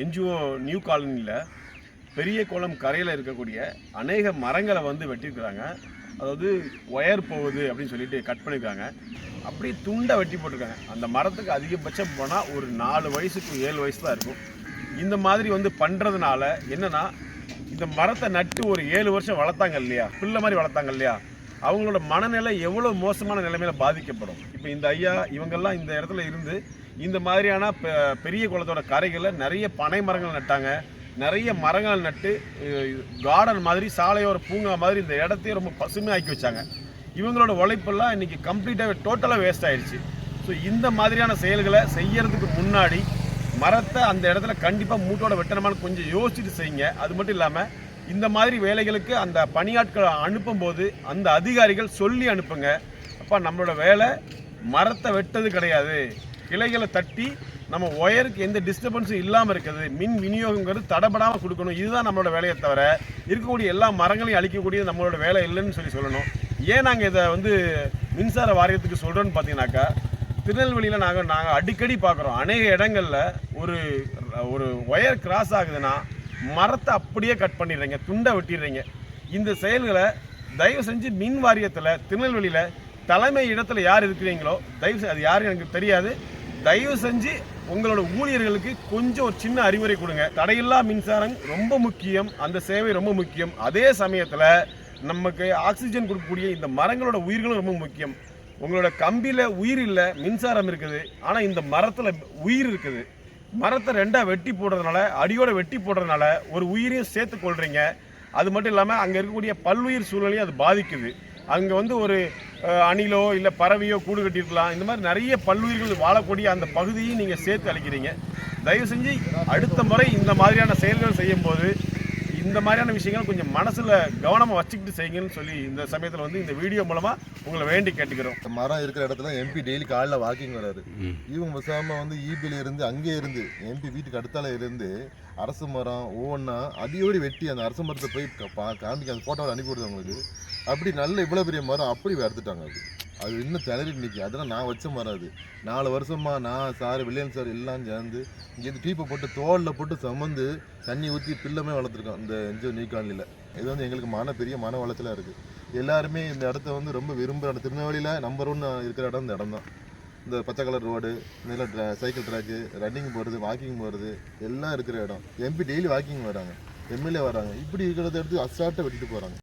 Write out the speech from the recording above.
NGO new காலனியில் பெரிய குளம் கரையில் இருக்கக்கூடிய அநேக மரங்களை வந்து வெட்டியிருக்கிறாங்க. அதாவது ஒயர் போகுது அப்படின்னு சொல்லிட்டு கட் பண்ணியிருக்காங்க. அப்படியே துண்டை வெட்டி போட்டிருக்காங்க. அந்த மரத்துக்கு அதிகபட்சம் போனால் ஒரு நாலு வயசுக்கு ஏழு வயசு தான் இருக்கும். இந்த மாதிரி வந்து பண்ணுறதுனால என்னென்னா இந்த மரத்தை நட்டு ஒரு ஏழு வருஷம் வளர்த்தாங்க இல்லையா? பிள்ளை மாதிரி வளர்த்தாங்க இல்லையா? அவங்களோட மனநிலை எவ்வளோ மோசமான நிலைமையில பாதிக்கப்படும்? இப்போ இந்த ஐயா இவங்கெல்லாம் இந்த இடத்துல இருந்து இந்த மாதிரியான பெ- பெரிய குளத்தோட கரைகளில் நிறைய பனை மரங்கள் நட்டாங்க. நிறைய மரங்கள் நட்டு கார்டன் மாதிரி சாலையோர பூங்கா மாதிரி இந்த இடத்தையே ரொம்ப பசுமையாக்கி வச்சாங்க. இவங்களோட உழைப்பெல்லாம் இன்றைக்கி கம்ப்ளீட்டாக டோட்டலாக வேஸ்ட் ஆயிடுச்சு. ஸோ இந்த மாதிரியான செயல்களை செய்யறதுக்கு முன்னாடி மரத்தை அந்த இடத்துல கண்டிப்பாக மூட்டோட வெட்டணுமான்னு கொஞ்சம் யோசிச்சுட்டு செய்யுங்க. அது மட்டும் இல்லாமல் இந்த மாதிரி வேலைகளுக்கு அந்த பணியாட்களை அனுப்பும்போது அந்த அதிகாரிகள் சொல்லி அனுப்புங்க. அப்பா நம்மளோட வேலை மரத்தை வெட்டது கிடையாது. கிளைகளை தட்டி நம்ம ஒயருக்கு எந்த டிஸ்டர்பன்ஸும் இல்லாமல் இருக்குது மின் விநியோகங்கிறது தடபடாமல் கொடுக்கணும். இதுதான் நம்மளோட வேலையை தவிர இருக்கக்கூடிய எல்லா மரங்களையும் அழிக்கக்கூடியது நம்மளோட வேலை இல்லைன்னு சொல்லி சொல்லணும். ஏன் நாங்கள் இதை வந்து மின்சார வாரியத்துக்கு சொல்கிறோன்னு பார்த்தீங்கன்னாக்கா திருநெல்வேலியில் நாங்கள் நாங்கள் அடிக்கடி பார்க்குறோம். அநேக இடங்களில் ஒரு ஒரு ஒயர் கிராஸ் ஆகுதுன்னா மரத்தை அப்படியே கட் பண்ணிடுறீங்க துண்டை வெட்டிடுறீங்க. இந்த செயல்களை தயவு செஞ்சு மின் வாரியத்தில் திருநெல்வேலியில் தலைமை இடத்துல யார் இருக்கிறீங்களோ தயவு செஞ்சு அது யாரும் எனக்கு தெரியாது. தயவு செஞ்சு உங்களோட ஊழியர்களுக்கு கொஞ்சம் ஒரு சின்ன அறிவுரை கொடுங்க. தடையில்லா மின்சாரம் ரொம்ப முக்கியம் அந்த சேவை ரொம்ப முக்கியம். அதே சமயத்தில் நமக்கு ஆக்சிஜன் கொடுக்கக்கூடிய இந்த மரங்களோட உயிர்களும் ரொம்ப முக்கியம். உங்களோட கம்பியில் உயிர் இல்லை மின்சாரம் இருக்குது. ஆனால் இந்த மரத்தில் உயிர் இருக்குது. மரத்தை ரெண்டாக வெட்டி போடுறதுனால அடியோட வெட்டி போடுறதுனால ஒரு உயிரையும் சேர்த்து கொள்றீங்க. அது மட்டும் இல்லாமல் அங்கே இருக்கக்கூடிய பல்லுயிர் சூழலையும் அது பாதிக்குது. அங்கே வந்து ஒரு அணிலோ இல்லை பறவையோ கூடு கட்டியிருக்கலாம். இந்த மாதிரி நிறைய பல்லுயிர்கள் வாழக்கூடிய அந்த பகுதியை நீங்கள் சேர்த்து அளிக்கிறீங்க தயவு செஞ்சு அடுத்த முறை இந்த மாதிரியான செயல்கள் செய்யும்போது இந்த மாதிரியான விஷயங்கள் கொஞ்சம் மனசில் கவனமாக வச்சுக்கிட்டு செய்யுங்கன்னு சொல்லி இந்த சமயத்தில் வந்து இந்த வீடியோ மூலமாக உங்களை வேண்டி கேட்டுக்கிறோம். இந்த மரம் இருக்கிற இடத்துல எம்பி டெய்லி காலைல வாக்கிங் வராரு. இவங்க பேசாம வந்து ஈபில இருந்து அங்கே இருந்து எம்பி வீட்டுக்கு அடுத்தால இருந்து அரசு மரம் ஒவ்வொன்றா அடியோடி வெட்டி அந்த அரசு மரத்தை போய் காமிக்க அந்த ஃபோட்டோவை அனுப்பி விடுது அவங்களுக்கு அப்படி நல்ல இவ்வளோ பெரிய மரம் அப்படி அறுத்துட்டாங்க அது அது இன்னும் திணறி நிற்கி அதெல்லாம் நான் வச்ச மரம் நாலு வருஷமா நான் சார் வில்லியன் சார் எல்லாம் சேர்ந்து இங்கேருந்து டீப்பை போட்டு தோலில் போட்டு சுமந்து தண்ணி ஊற்றி பில்லமே வளர்த்துருக்கோம் இந்த என்ஜிஓ நீக்காலியில் இது வந்து எங்களுக்கு மன பெரிய மன வளத்தில் இருக்குது எல்லாருமே இந்த இடத்த வந்து ரொம்ப விரும்புகிற இடம். திருநெல்வேலியில் நம்பர் ஒன் இருக்கிற இடம் இந்த இடம் தான் இந்த பச்சை கலர் ரோடு இதில் சைக்கிள் ட்ராக்கு ரன்னிங் போகிறது வாக்கிங் போகிறது எல்லாம் இருக்கிற இடம். எம்பி டெய்லி வாக்கிங் வராங்க. எம்எல்ஏ வராங்க. இப்படி இருக்கிறத எடுத்து அசால்ட்டாக வெட்டிட்டு போகிறாங்க